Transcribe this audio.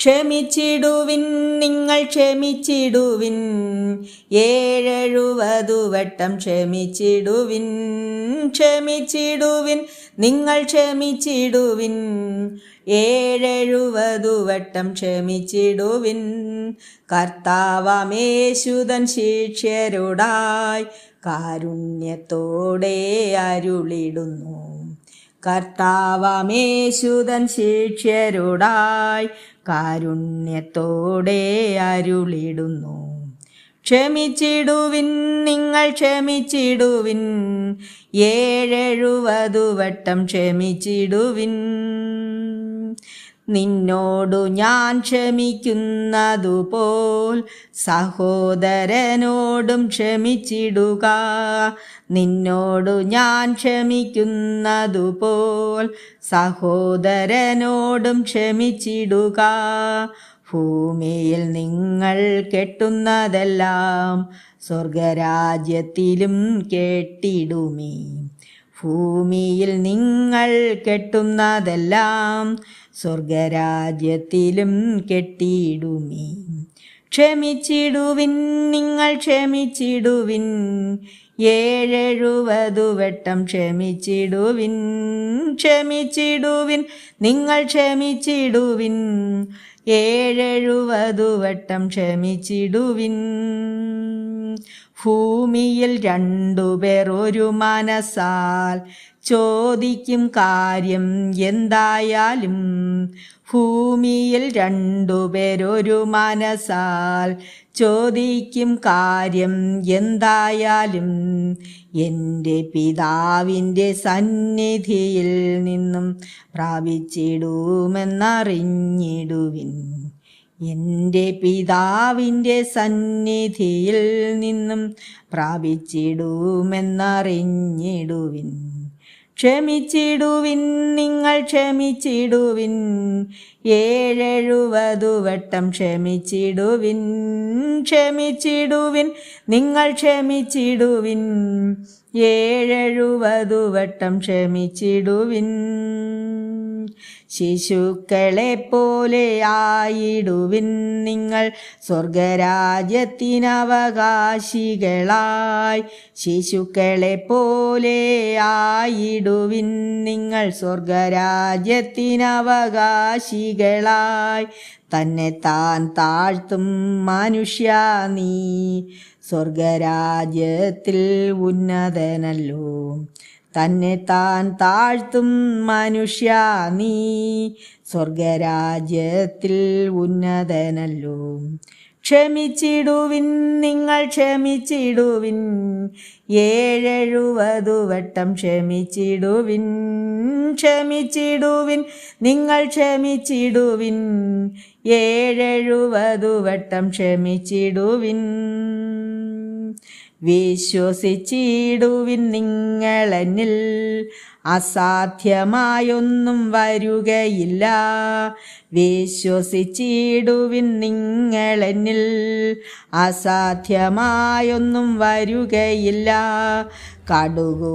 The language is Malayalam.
ക്ഷമിച്ചിടുവിൻ നിങ്ങൾ ക്ഷമിച്ചിടുവിൻ. ഏഴെഴുപതു വട്ടം ക്ഷമിച്ചിടുവിൻ ക്ഷമിച്ചിടുവിൻ നിങ്ങൾ ക്ഷമിച്ചിടുവിൻ. ഏഴെഴുപതു വട്ടം ക്ഷമിച്ചിടുവിൻ കർത്താവമേശുതൻ ശിഷ്യരോടായി കാരുണ്യത്തോടെ അരുളിടുന്നു. കർത്താവമേശുതൻ ശിക്ഷ്യരുടായി കാരുണ്യത്തോടെ അരുളിടുന്നു. ക്ഷമിച്ചിടുവിൻ നിങ്ങൾ ക്ഷമിച്ചിടുവിൻ. ഏഴെഴുപതു വട്ടം ക്ഷമിച്ചിടുവിൻ. നിന്നോടു ഞാൻ ക്ഷമിക്കുന്നതുപോൽ സഹോദരനോടും ക്ഷമിച്ചിടുക. നിന്നോടു ഞാൻ ക്ഷമിക്കുന്നതുപോൽ സഹോദരനോടും ക്ഷമിച്ചിടുക. ഭൂമിയിൽ നിങ്ങൾ കെട്ടുന്നതെല്ലാം സ്വർഗരാജ്യത്തിലും കെട്ടിടുമേ. ഭൂമിയിൽ നിങ്ങൾ കെട്ടുന്നതെല്ലാം സ്വർഗരാജ്യത്തിലും കെട്ടിയിടുമേ. ക്ഷമിച്ചിടുവിൻ നിങ്ങൾ ക്ഷമിച്ചിടുവിൻ. ഏഴെഴുപതു വട്ടം ക്ഷമിച്ചിടുവിൻ ക്ഷമിച്ചിടുവിൻ നിങ്ങൾ ക്ഷമിച്ചിടുവിൻ. ഏഴെഴുപതു വട്ടം ക്ഷമിച്ചിടുവിൻ. ഭൂമിയിൽ രണ്ടുപേർ ഒരു മനസ്സാൽ ചോദിക്കും കാര്യം എന്തായാലും ഭൂമിയിൽ രണ്ടുപേരൊരു മനസ്സാൽ ചോദിക്കും കാര്യം എന്തായാലും എന്റെ പിതാവിന്റെ സന്നിധിയിൽ നിന്നും പ്രാപിച്ചിടുമെന്നറിഞ്ഞിടുവിൻ. എന്റെ പിതാവിന്റെ സന്നിധിയിൽ നിന്നും പ്രാപിച്ചിടുമെന്നറിഞ്ഞിടുവിൻ. ക്ഷമിച്ചിടുവിൻ നിങ്ങൾ ക്ഷമിച്ചിടുവിൻ. ഏഴെഴുപതു വട്ടം ക്ഷമിച്ചിടുവിൻ ക്ഷമിച്ചിടുവിൻ നിങ്ങൾ ക്ഷമിച്ചിടുവിൻ. ഏഴെഴുപതു വട്ടം ക്ഷമിച്ചിടുവിൻ. ശിശുക്കളെ പോലെ ആയിടുവിൻ നിങ്ങൾ സ്വർഗരാജ്യത്തിനവകാശികളായി. ശിശുക്കളെ പോലെ ആയിടുവിൻ നിങ്ങൾ സ്വർഗരാജ്യത്തിനവകാശികളായി. തന്നെ താൻ താഴ്ത്തും മനുഷ്യ നീ. സ്വർഗരാജ്യത്തിൽ ഉന്നതനല്ലോ. തന്നെ താൻ താഴ്ത്തും മനുഷ്യ നീ. സ്വർഗരാജ്യത്തിൽ ഉന്നതനല്ലോ. ക്ഷമിച്ചിടുവിൻ നിങ്ങൾ ക്ഷമിച്ചിടുവിൻ. ഏഴെഴുപതു വട്ടം ക്ഷമിച്ചിടുവിൻ ക്ഷമിച്ചിടുവിൻ നിങ്ങൾ ക്ഷമിച്ചിടുവിൻ. ഏഴെഴുപതു വട്ടം ക്ഷമിച്ചിടുവിൻ. വിശ്വസിച്ചിടുവിൻ നിങ്ങളെന്നിൽ അസാധ്യമായൊന്നും വരുകയില്ല. വിശ്വസിച്ചിടുവിൻ നിങ്ങളെന്നിൽ അസാധ്യമായൊന്നും വരുകയില്ല. കടുകു